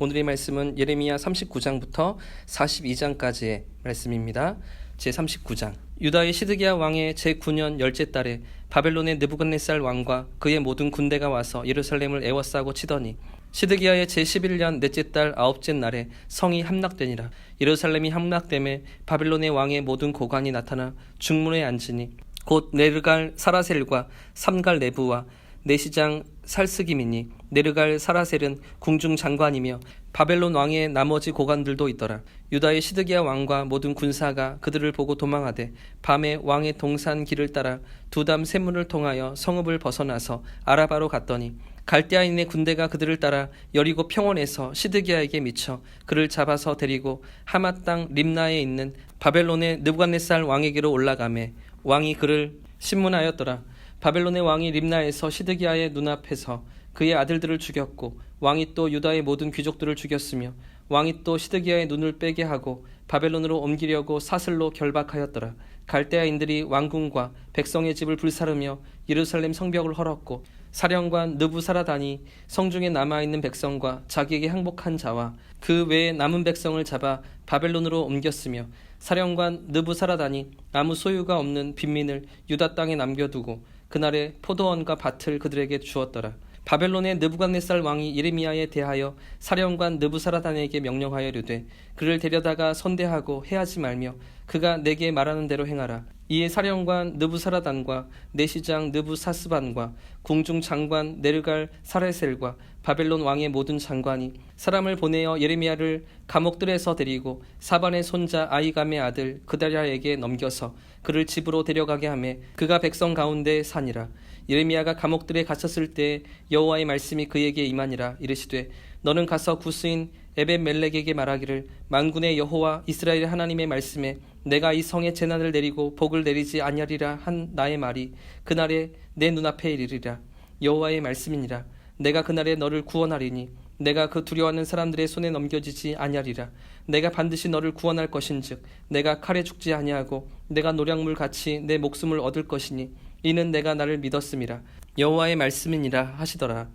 오늘의 말씀은 예레미야 39장부터 42장까지의 말씀입니다. 제 39장. 유다의 시드기야 왕의 제9년 열째 달에 바벨론의 느부갓네살 왕과 그의 모든 군대가 와서 예루살렘을 애워싸고 치더니 시드기야의 제11년 넷째 달 아홉째 날에 성이 함락되니라. 예루살렘이 함락됨에 바벨론의 왕의 모든 고관이 나타나 중문에 앉으니 곧 네르갈 사라셀과 삼갈 네부와 내시장 살스김이니 네르갈 사라셀은 궁중 장관이며 바벨론 왕의 나머지 고관들도 있더라. 유다의 시드기야 왕과 모든 군사가 그들을 보고 도망하되 밤에 왕의 동산 길을 따라 두담 샘문을 통하여 성읍을 벗어나서 아라바로 갔더니 갈대아인의 군대가 그들을 따라 여리고 평원에서 시드기야에게 미쳐 그를 잡아서 데리고 하마 땅 림나에 있는 바벨론의 느부갓네살 왕에게로 올라가매 왕이 그를 신문하였더라. 바벨론의 왕이 림나에서 시드기야의 눈앞에서 그의 아들들을 죽였고 왕이 또 유다의 모든 귀족들을 죽였으며 왕이 또 시드기야의 눈을 빼게 하고 바벨론으로 옮기려고 사슬로 결박하였더라. 갈대아인들이 왕궁과 백성의 집을 불사르며 예루살렘 성벽을 헐었고 사령관 느부사라단이 성중에 남아 있는 백성과 자기에게 항복한 자와 그 외에 남은 백성을 잡아 바벨론으로 옮겼으며 사령관 느부사라단이 아무 소유가 없는 빈민을 유다 땅에 남겨두고 그날에 포도원과 밭을 그들에게 주었더라. 바벨론의 느부갓네살 왕이 예레미야에 대하여 사령관 느부사라단에게 명령하여 이르되 그를 데려다가 선대하고 해하지 말며 그가 내게 말하는 대로 행하라. 이에 사령관 느부사라단과 내시장 느부사스반과 궁중 장관 네르갈 사레셀과 바벨론 왕의 모든 장관이 사람을 보내어 예레미야를 감옥들에서 데리고 사반의 손자 아이감의 아들 그다랴에게 넘겨서 그를 집으로 데려가게 하매 그가 백성 가운데 사니라. 예레미야가 감옥들에 갇혔을 때 여호와의 말씀이 그에게 임하니라 이르시되 너는 가서 구스인 에벤멜렉에게 말하기를 만군의 여호와 이스라엘 하나님의 말씀에 내가 이 성에 재난을 내리고 복을 내리지 아니하리라 한 나의 말이 그날에 내 눈앞에 이르리라. 여호와의 말씀이니라 내가 그날에 너를 구원하리니 내가 그 두려워하는 사람들의 손에 넘겨지지 아니하리라. 내가 반드시 너를 구원할 것인즉 내가 칼에 죽지 아니하고 내가 노량물 같이 내 목숨을 얻을 것이니 이는 내가 나를 믿었음이라. 여호와의 말씀이니라 하시더라.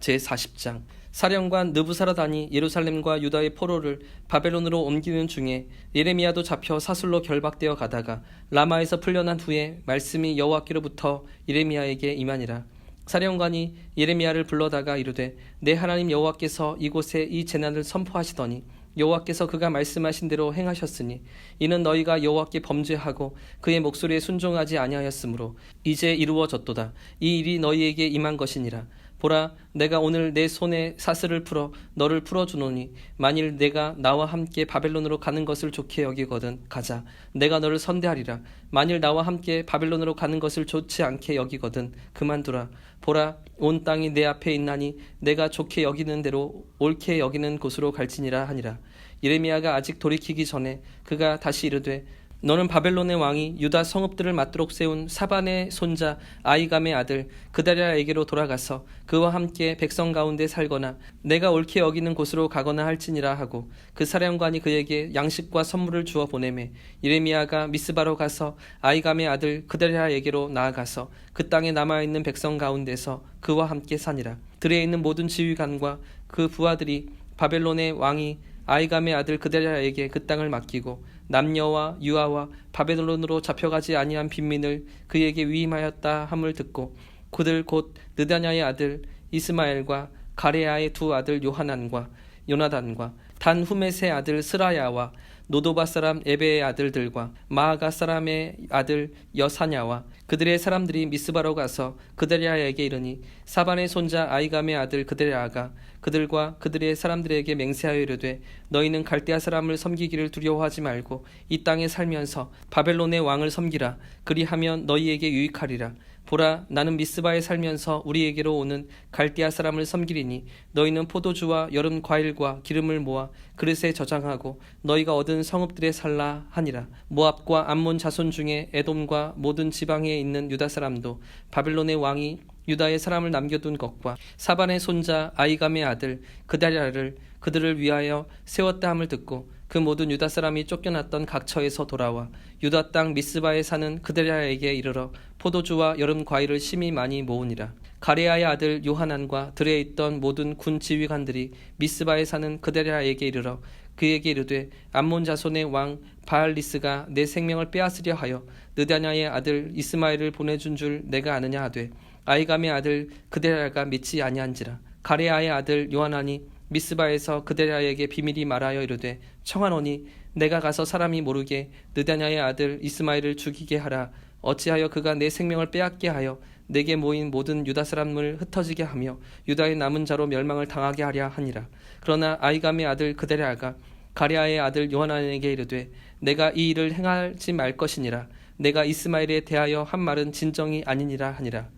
제 40장. 사령관 느부사라단이 예루살렘과 유다의 포로를 바벨론으로 옮기는 중에 예레미야도 잡혀 사슬로 결박되어 가다가 라마에서 풀려난 후에 말씀이 여호와께로부터 예레미야에게 임하니라 사령관이 예레미야를 불러다가 이르되 내 하나님 여호와께서 이곳에 이 재난을 선포하시더니 여호와께서 그가 말씀하신 대로 행하셨으니 이는 너희가 여호와께 범죄하고 그의 목소리에 순종하지 아니하였으므로 이제 이루어졌도다. 이 일이 너희에게 임한 것이니라. 보라 내가 오늘 내 손에 사슬을 풀어 너를 풀어 주노니 만일 내가 나와 함께 바벨론으로 가는 것을 좋게 여기거든 가자. 내가 너를 선대하리라. 만일 나와 함께 바벨론으로 가는 것을 좋지 않게 여기거든 그만두라 보라 온 땅이 내 앞에 있나니 내가 좋게 여기는 대로 옳게 여기는 곳으로 갈지니라 하니라. 예레미야가 아직 돌이키기 전에 그가 다시 이르되 너는 바벨론의 왕이 유다 성읍들을 맞도록 세운 사반의 손자 아이감의 아들 그다랴에게로 돌아가서 그와 함께 백성 가운데 살거나 내가 옳게 여기는 곳으로 가거나 할지니라 하고 그 사령관이 그에게 양식과 선물을 주어 보내매 이레미야가 미스바로 가서 아이감의 아들 그다랴에게로 나아가서 그 땅에 남아 있는 백성 가운데서 그와 함께 사니라. 들에 있는 모든 지휘관과 그 부하들이 바벨론의 왕이 아이감의 아들 그데랴에게 그 땅을 맡기고 남녀와 유아와 바벨론으로 잡혀가지 아니한 빈민을 그에게 위임하였다 함을 듣고 그들 곧 느다냐의 아들 이스마엘과 가레아의 두 아들 요하난과 요나단과 단후메스의 아들 스라야와 노도바 사람 에베의 아들들과 마아가 사람의 아들 여사냐와 그들의 사람들이 미스바로 가서 그데랴에게 이르니 사반의 손자 아이감의 아들 그데랴가 그들과 그들의 사람들에게 맹세하여 이르되 너희는 갈대아 사람을 섬기기를 두려워하지 말고 이 땅에 살면서 바벨론의 왕을 섬기라. 그리하면 너희에게 유익하리라 보라 나는 미스바에 살면서 우리에게로 오는 갈대아 사람을 섬기리니 너희는 포도주와 여름 과일과 기름을 모아 그릇에 저장하고 너희가 얻은 성읍들에 살라 하니라. 모압과 암몬 자손 중에 에돔과 모든 지방에 있는 유다 사람도 바벨론의 왕이 유다의 사람을 남겨둔 것과 사반의 손자 아이감의 아들 그다랴를 그들을 위하여 세웠다 함을 듣고 그 모든 유다 사람이 쫓겨났던 각처에서 돌아와 유다 땅 미스바에 사는 그데랴에게 이르러 포도주와 여름 과일을 심히 많이 모으니라. 가레아의 아들 요하난과 들에 있던 모든 군 지휘관들이 미스바에 사는 그데라에게 이르러 그에게 이르되 암몬 자손의 왕 바알리스가 내 생명을 빼앗으려 하여 느다냐의 아들 이스마엘을 보내준 줄 내가 아느냐 하되 아이감의 아들 그데라가 믿지 아니한지라. 가레아의 아들 요하난이 미스바에서 그데라에게 비밀이 말하여 이르되 청하노니 내가 가서 사람이 모르게 느다냐의 아들 이스마엘을 죽이게 하라. 어찌하여 그가 내 생명을 빼앗게 하여 내게 모인 모든 유다 사람을 흩어지게 하며 유다의 남은 자로 멸망을 당하게 하랴 하니라. 그러나 아이감의 아들 그데라가 가랴의 아들 요하난에게 이르되 내가 이 일을 행하지 말 것이니라. 내가 이스마엘에 대하여 한 말은 진정이 아니니라 하니라.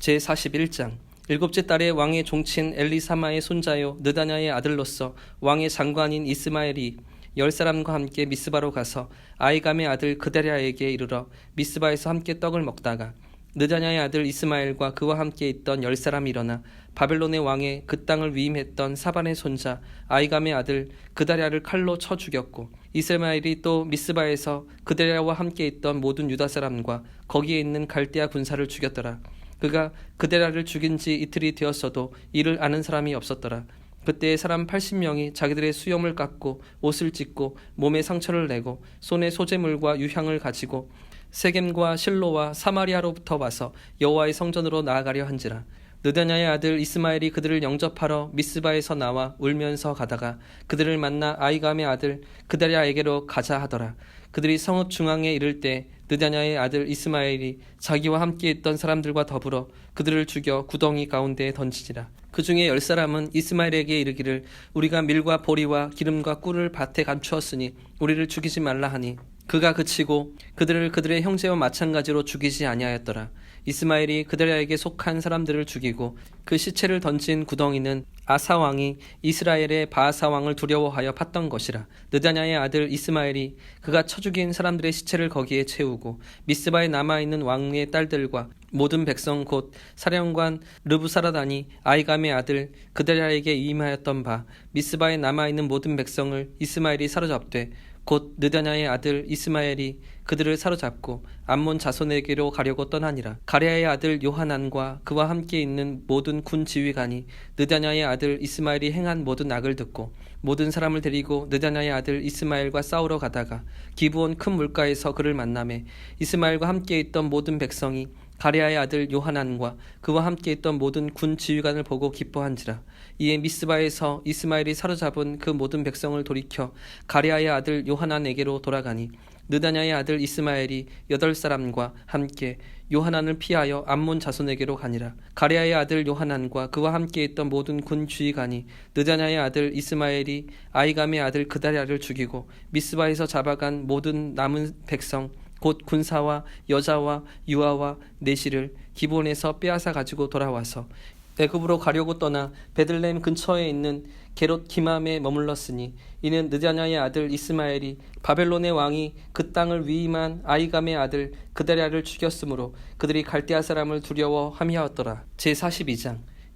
제 41장 일곱째 달에 왕의 종친 엘리사마의 손자요 느다냐의 아들로서 왕의 장관인 이스마엘이 열 사람과 함께 미스바로 가서 아이감의 아들 그데랴에게 이르러 미스바에서 함께 떡을 먹다가 느다냐의 아들 이스마엘과 그와 함께 있던 열 사람이 일어나 바벨론의 왕의 그 땅을 위임했던 사반의 손자 아이감의 아들 그다랴를 칼로 쳐 죽였고 이스마엘이 또 미스바에서 그다랴와 함께 있던 모든 유다 사람과 거기에 있는 갈대아 군사를 죽였더라. 그가 그데라를 죽인 지 이틀이 되었어도 이를 아는 사람이 없었더라. 그때 사람 80명이 자기들의 수염을 깎고 옷을 찢고 몸에 상처를 내고 손에 소재물과 유향을 가지고 세겜과 실로와 사마리아로부터 와서 여호와의 성전으로 나아가려 한지라. 느다냐의 아들 이스마엘이 그들을 영접하러 미스바에서 나와 울면서 가다가 그들을 만나 아이감의 아들 그다랴에게로 가자 하더라. 그들이 성읍 중앙에 이를 때 느다냐의 아들 이스마엘이 자기와 함께 있던 사람들과 더불어 그들을 죽여 구덩이 가운데에 던지지라. 그 중에 열 사람은 이스마엘에게 이르기를 우리가 밀과 보리와 기름과 꿀을 밭에 감추었으니 우리를 죽이지 말라 하니 그가 그치고 그들을 그들의 형제와 마찬가지로 죽이지 아니하였더라. 이스마엘이 그들에게 속한 사람들을 죽이고 그 시체를 던진 구덩이는 아사 왕이 이스라엘의 바하사 왕을 두려워하여 팠던 것이라. 느다냐의 아들 이스마엘이 그가 쳐 죽인 사람들의 시체를 거기에 채우고 미스바에 남아 있는 왕의 딸들과 모든 백성 곧 사령관 르부사라다니 아이감의 아들 그데라에게 임하였던 바 미스바에 남아 있는 모든 백성을 이스마엘이 사로잡되 곧 느다냐의 아들 이스마엘이 그들을 사로잡고 암몬 자손에게로 가려고 떠나니라. 가랴의 아들 요하난과 그와 함께 있는 모든 군 지휘관이 느다냐의 아들 이스마엘이 행한 모든 악을 듣고 모든 사람을 데리고 느다냐의 아들 이스마엘과 싸우러 가다가 기브온 큰 물가에서 그를 만남에 이스마엘과 함께 있던 모든 백성이 가랴의 아들 요하난과 그와 함께 있던 모든 군 지휘관을 보고 기뻐한지라. 이에 미스바에서 이스마엘이 사로잡은 그 모든 백성을 돌이켜 가랴의 아들 요하난에게로 돌아가니 느다냐의 아들 이스마엘이 여덟 사람과 함께 요하난을 피하여 암몬 자손에게로 가니라. 가랴의 아들 요하난과 그와 함께 있던 모든 군 주의관이 느다냐의 아들 이스마엘이 아이감의 아들 그다랴를 죽이고 미스바에서 잡아간 모든 남은 백성 곧 군사와 여자와 유아와 내시를 기본에서 빼앗아 가지고 돌아와서 애굽으로 가려고 떠나 베들레헴 근처에 있는 게롯 기맘에 머물렀으니 이는 느자냐의 아들 이스마엘이 바벨론의 왕이 그 땅을 위임한 아이감의 아들 그다랴를 죽였으므로 그들이 갈대아 사람을 두려워함이었더라. 제 42장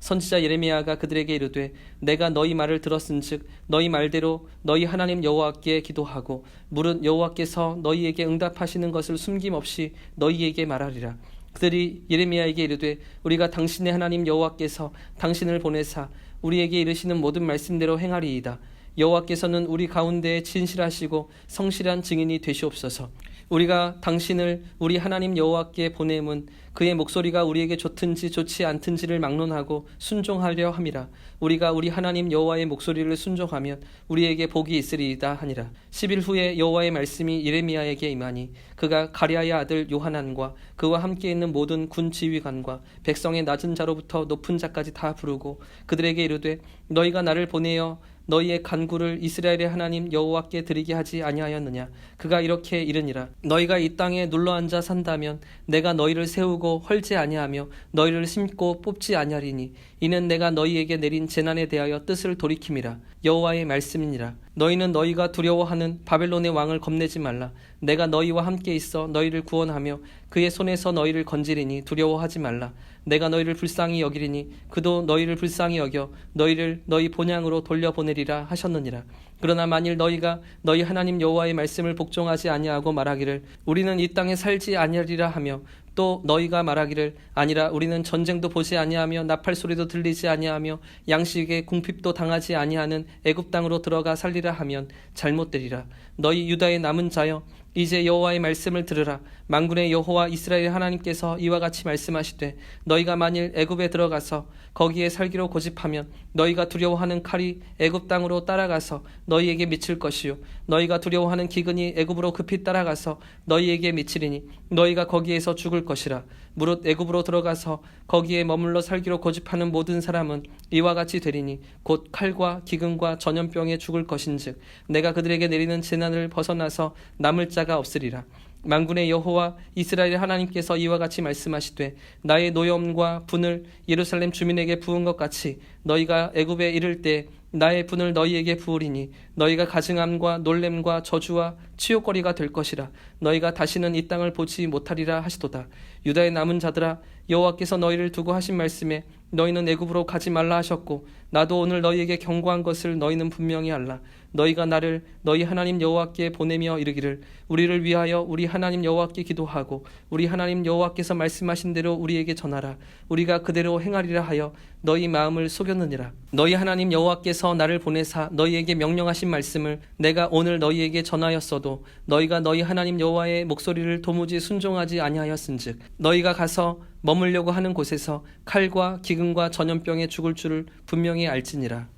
선지자 예레미야가 그들에게 이르되 내가 너희 말을 들었은즉 너희 말대로 너희 하나님 여호와께 기도하고 물은 여호와께서 너희에게 응답하시는 것을 숨김없이 너희에게 말하리라. 그들이 예레미야에게 이르되 우리가 당신의 하나님 여호와께서 당신을 보내사 우리에게 이르시는 모든 말씀대로 행하리이다. 여호와께서는 우리 가운데에 진실하시고 성실한 증인이 되시옵소서 우리가 당신을 우리 하나님 여호와께 보냄은 그의 목소리가 우리에게 좋든지 좋지 않든지를 막론하고 순종하려 함이라. 우리가 우리 하나님 여호와의 목소리를 순종하면 우리에게 복이 있으리이다 하니라. 10일 후에 여호와의 말씀이 예레미야에게 임하니 그가 가랴의 아들 요하난과 그와 함께 있는 모든 군 지휘관과 백성의 낮은 자로부터 높은 자까지 다 부르고 그들에게 이르되 너희가 나를 보내어 너희의 간구를 이스라엘의 하나님 여호와께 드리게 하지 아니하였느냐? 그가 이렇게 이르니라. 너희가 이 땅에 눌러 앉아 산다면 내가 너희를 세우고 헐지 아니하며 너희를 심고 뽑지 아니하리니 이는 내가 너희에게 내린 재난에 대하여 뜻을 돌이킴이라. 여호와의 말씀이니라. 너희는 너희가 두려워하는 바벨론의 왕을 겁내지 말라. 내가 너희와 함께 있어 너희를 구원하며 그의 손에서 너희를 건지리니 두려워하지 말라 내가 너희를 불쌍히 여기리니 그도 너희를 불쌍히 여겨 너희를 너희 본향으로 돌려보내리라 하셨느니라. 그러나 만일 너희가 너희 하나님 여호와의 말씀을 복종하지 아니하고 말하기를 우리는 이 땅에 살지 아니하리라 하며 또 너희가 말하기를 아니라 우리는 전쟁도 보지 아니하며 나팔 소리도 들리지 아니하며 양식의 궁핍도 당하지 아니하는 애굽 땅으로 들어가 살리라 하면 잘못되리라 너희 유다의 남은 자여 이제 여호와의 말씀을 들으라. 만군의 여호와 이스라엘 하나님께서 이와 같이 말씀하시되 너희가 만일 애굽에 들어가서 거기에 살기로 고집하면 너희가 두려워하는 칼이 애굽 땅으로 따라가서 너희에게 미칠 것이요. 너희가 두려워하는 기근이 애굽으로 급히 따라가서 너희에게 미치리니 너희가 거기에서 죽을 것이라. 무릇 애굽으로 들어가서 거기에 머물러 살기로 고집하는 모든 사람은 이와 같이 되리니 곧 칼과 기근과 전염병에 죽을 것인즉 내가 그들에게 내리는 재 난을 벗어나서 남을 자가 없으리라. 만군의 여호와 이스라엘 하나님께서 이와 같이 말씀하시되 나의 노염과 분을 예루살렘 주민에게 부은 것 같이 너희가 애굽에 이를 때 나의 분을 너희에게 부으리니 너희가 가증함과 놀램과 저주와 치욕거리가 될 것이라. 너희가 다시는 이 땅을 보지 못하리라 하시도다. 유다의 남은 자들아 여호와께서 너희를 두고 하신 말씀에 너희는 애굽으로 가지 말라 하셨고 나도 오늘 너희에게 경고한 것을 너희는 분명히 알라. 너희가 나를 너희 하나님 여호와께 보내며 이르기를 우리를 위하여 우리 하나님 여호와께 기도하고 우리 하나님 여호와께서 말씀하신 대로 우리에게 전하라. 우리가 그대로 행하리라 하여 너희 마음을 속였느니라. 너희 하나님 여호와께서 나를 보내사 너희에게 명령하신 말씀을 내가 오늘 너희에게 전하였어도 너희가 너희 하나님 여호와의 목소리를 도무지 순종하지 아니하였은즉 너희가 가서 머물려고 하는 곳에서 칼과 기근과 전염병에 죽을 줄을 분명히 알지니라